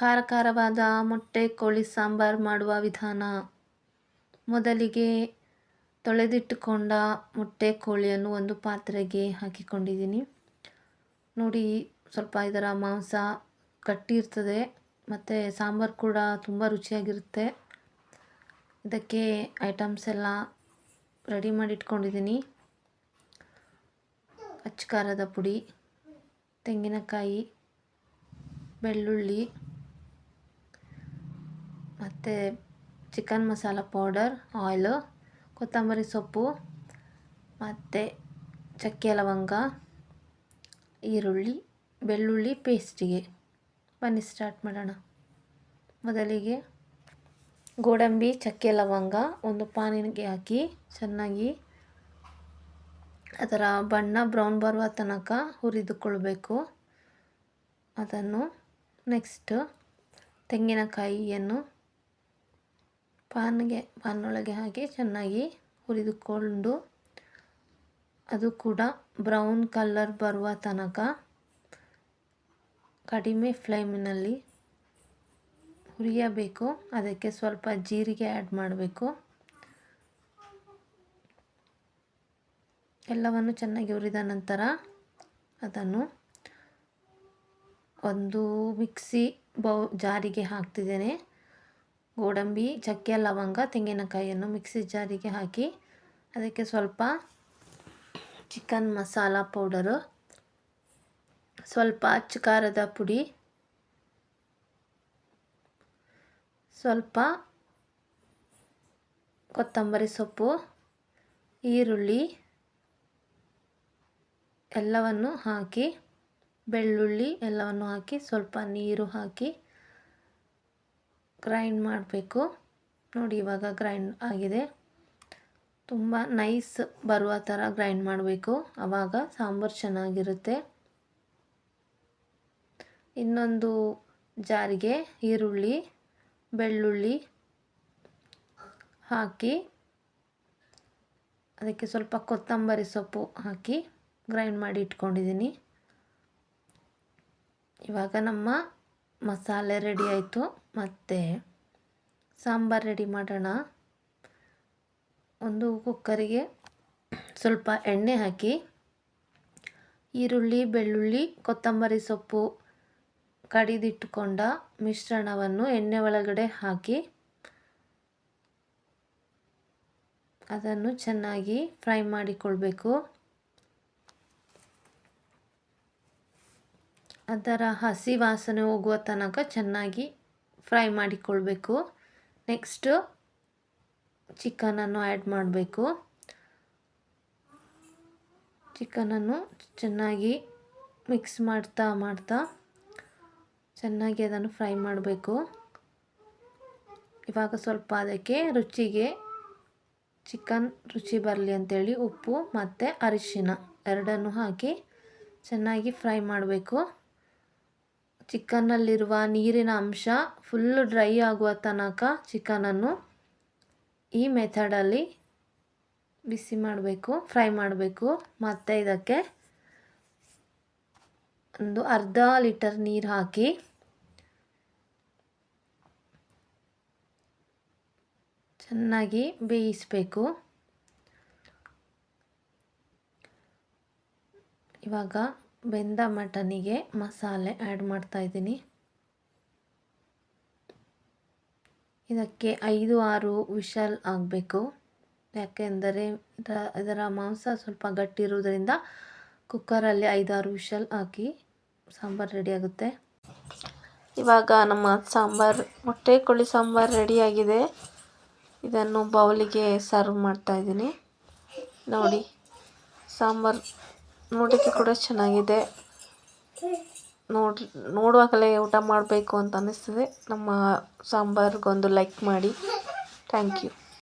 ಖಾರ ಖಾರವಾದ ಮೊಟ್ಟೆ, ಕೋಳಿ, ಸಾಂಬಾರು ಮಾಡುವ ವಿಧಾನ. ಮೊದಲಿಗೆ ತೊಳೆದಿಟ್ಟುಕೊಂಡ ಮೊಟ್ಟೆ, ಕೋಳಿಯನ್ನು ಒಂದು ಪಾತ್ರೆಗೆ ಹಾಕಿಕೊಂಡಿದ್ದೀನಿ. ನೋಡಿ, ಸ್ವಲ್ಪ ಇದರ ಮಾಂಸ ಗಟ್ಟಿರ್ತದೆ ಮತ್ತು ಸಾಂಬಾರು ಕೂಡ ತುಂಬ ರುಚಿಯಾಗಿರುತ್ತೆ. ಇದಕ್ಕೆ ಐಟಮ್ಸ್ ಎಲ್ಲ ರೆಡಿ ಮಾಡಿ ಇಟ್ಕೊಂಡಿದ್ದೀನಿ ಅಚ್ಚ ಪುಡಿ, ತೆಂಗಿನಕಾಯಿ, ಬೆಳ್ಳುಳ್ಳಿ ಮತ್ತು ಚಿಕನ್ ಮಸಾಲ ಪೌಡರ್ ಆಯಿಲು ಕೊತ್ತಂಬರಿ ಸೊಪ್ಪು, ಮತ್ತು ಚಕ್ಕೆ ಲವಂಗ, ಈರುಳ್ಳಿ, ಬೆಳ್ಳುಳ್ಳಿ ಪೇಸ್ಟಿಗೆ. ಬನ್ನಿ ಸ್ಟಾರ್ಟ್ ಮಾಡೋಣ. ಮೊದಲಿಗೆ ಗೋಡಂಬಿ, ಚಕ್ಕೆ ಲವಂಗ ಒಂದು ಪಾನಿಗೆ ಹಾಕಿ ಚೆನ್ನಾಗಿ ಅದರ ಬಣ್ಣ ಬ್ರೌನ್ ಬರುವ ತನಕ ಹುರಿದುಕೊಳ್ಬೇಕು. ಅದನ್ನು ನೆಕ್ಸ್ಟ್ ತೆಂಗಿನಕಾಯಿಯನ್ನು ಪಾನ್ಗೆ, ಪಾನೊಳಗೆ ಹಾಕಿ ಚೆನ್ನಾಗಿ ಹುರಿದುಕೊಂಡು ಅದು ಕೂಡ ಬ್ರೌನ್ ಕಲರ್ ಬರುವ ತನಕ ಕಡಿಮೆ ಫ್ಲೇಮಿನಲ್ಲಿ ಹುರಿಯಬೇಕು. ಅದಕ್ಕೆ ಸ್ವಲ್ಪ ಜೀರಿಗೆ ಆ್ಯಡ್ ಮಾಡಬೇಕು. ಎಲ್ಲವನ್ನು ಚೆನ್ನಾಗಿ ಹುರಿದ ನಂತರ ಅದನ್ನು ಒಂದು ಮಿಕ್ಸಿ ಬೌ ಜಾರಿಗೆ ಹಾಕ್ತಿದ್ದೇನೆ. ಗೋಡಂಬಿ, ಚಕ್ಕೆ, ಲವಂಗ, ತೆಂಗಿನಕಾಯಿಯನ್ನು ಮಿಕ್ಸಿ ಜಾರಿಗೆ ಹಾಕಿ ಅದಕ್ಕೆ ಸ್ವಲ್ಪ ಚಿಕನ್ ಮಸಾಲ ಪೌಡರು, ಸ್ವಲ್ಪ ಅಚ್ಚ ಖಾರದ ಪುಡಿ, ಸ್ವಲ್ಪ ಕೊತ್ತಂಬರಿ ಸೊಪ್ಪು, ಈರುಳ್ಳಿ ಎಲ್ಲವನ್ನು ಹಾಕಿ, ಬೆಳ್ಳುಳ್ಳಿ ಎಲ್ಲವನ್ನು ಹಾಕಿ ಸ್ವಲ್ಪ ನೀರು ಹಾಕಿ ಗ್ರೈಂಡ್ ಮಾಡಬೇಕು. ನೋಡಿ ಇವಾಗ ಗ್ರೈಂಡ್ ಆಗಿದೆ. ತುಂಬ ನೈಸ್ ಬರುವ ಥರ ಗ್ರೈಂಡ್ ಮಾಡಬೇಕು. ಆವಾಗ ಸಾಂಬಾರು ಚೆನ್ನಾಗಿರುತ್ತೆ. ಇನ್ನೊಂದು ಜಾರಿಗೆ ಈರುಳ್ಳಿ, ಬೆಳ್ಳುಳ್ಳಿ ಹಾಕಿ, ಅದಕ್ಕೆ ಸ್ವಲ್ಪ ಕೊತ್ತಂಬರಿ ಸೊಪ್ಪು ಹಾಕಿ ಗ್ರೈಂಡ್ ಮಾಡಿ ಇಟ್ಕೊಂಡಿದ್ದೀನಿ. ಇವಾಗ ನಮ್ಮ ಮಸಾಲೆ ರೆಡಿ ಆಯಿತು. ಮತ್ತು ಸಾಂಬಾರು ರೆಡಿ ಮಾಡೋಣ. ಒಂದು ಕುಕ್ಕರಿಗೆ ಸ್ವಲ್ಪ ಎಣ್ಣೆ ಹಾಕಿ, ಈರುಳ್ಳಿ, ಬೆಳ್ಳುಳ್ಳಿ, ಕೊತ್ತಂಬರಿ ಸೊಪ್ಪು ಕಡಿದಿಟ್ಟುಕೊಂಡ ಮಿಶ್ರಣವನ್ನು ಎಣ್ಣೆ ಒಳಗಡೆ ಹಾಕಿ, ಅದನ್ನು ಚೆನ್ನಾಗಿ ಫ್ರೈ ಮಾಡಿಕೊಳ್ಬೇಕು. ಅದರ ಹಸಿ ವಾಸನೆ ಹೋಗುವ ತನಕ ಚೆನ್ನಾಗಿ ಫ್ರೈ ಮಾಡಿಕೊಳ್ಬೇಕು. ನೆಕ್ಸ್ಟು ಚಿಕನನ್ನು ಆ್ಯಡ್ ಮಾಡಬೇಕು. ಚಿಕನನ್ನು ಚೆನ್ನಾಗಿ ಮಿಕ್ಸ್ ಮಾಡ್ತಾ ಮಾಡ್ತಾ ಚೆನ್ನಾಗಿ ಅದನ್ನು ಫ್ರೈ ಮಾಡಬೇಕು. ಇವಾಗ ಸ್ವಲ್ಪ ಅದಕ್ಕೆ ರುಚಿಗೆ ಚಿಕನ್ ರುಚಿ ಬರಲಿ ಅಂತೇಳಿ ಉಪ್ಪು ಮತ್ತು ಅರಿಶಿನ ಎರಡನ್ನು ಹಾಕಿ ಚೆನ್ನಾಗಿ ಫ್ರೈ ಮಾಡಬೇಕು. ಚಿಕನ್ನಲ್ಲಿರುವ ನೀರಿನ ಅಂಶ ಫುಲ್ಲು ಡ್ರೈ ಆಗುವ ತನಕ ಚಿಕನನ್ನು ಈ ಮೆಥಡಲ್ಲಿ ಬಿಸಿ ಮಾಡಬೇಕು ಫ್ರೈ ಮಾಡಬೇಕು. ಮತ್ತು ಇದಕ್ಕೆ ಒಂದು ಅರ್ಧ ಲೀಟರ್ ನೀರು ಹಾಕಿ ಚೆನ್ನಾಗಿ ಬೇಯಿಸಬೇಕು. ಇವಾಗ ಬೆಂದ ಮಟನಿಗೆ ಮಸಾಲೆ ಆ್ಯಡ್ ಮಾಡ್ತಾಯಿದ್ದೀನಿ ಇದಕ್ಕೆ ಐದು ಆರು ವಿಶಲ್ ಆಗಬೇಕು. ಯಾಕೆಂದರೆ ಇದರ ಮಾಂಸ ಸ್ವಲ್ಪ ಗಟ್ಟಿ ಇರುವುದರಿಂದ ಕುಕ್ಕರಲ್ಲಿ ಐದಾರು ವಿಶಲ್ ಹಾಕಿ ಸಾಂಬಾರು ರೆಡಿಯಾಗುತ್ತೆ ಇವಾಗ ನಮ್ಮ ಸಾಂಬಾರು, ಮೊಟ್ಟೆ ಕೋಳಿ ಸಾಂಬಾರು ರೆಡಿಯಾಗಿದೆ ಇದನ್ನು ಬೌಲಿಗೆ ಸರ್ವ್ ಮಾಡ್ತಾ ಇದ್ದೀನಿ. ನೋಡಿ, ಸಾಂಬಾರು ನೋಡೋಕ್ಕೆ ಕೂಡ ಚೆನ್ನಾಗಿದೆ. ನೋಡಿ, ನೋಡುವಾಗಲೇ ಊಟ ಮಾಡಬೇಕು ಅಂತ ಅನ್ನಿಸ್ತದೆ. ನಮ್ಮ ಸಾಂಬಾರಿಗೊಂದು ಲೈಕ್ ಮಾಡಿ. Thank you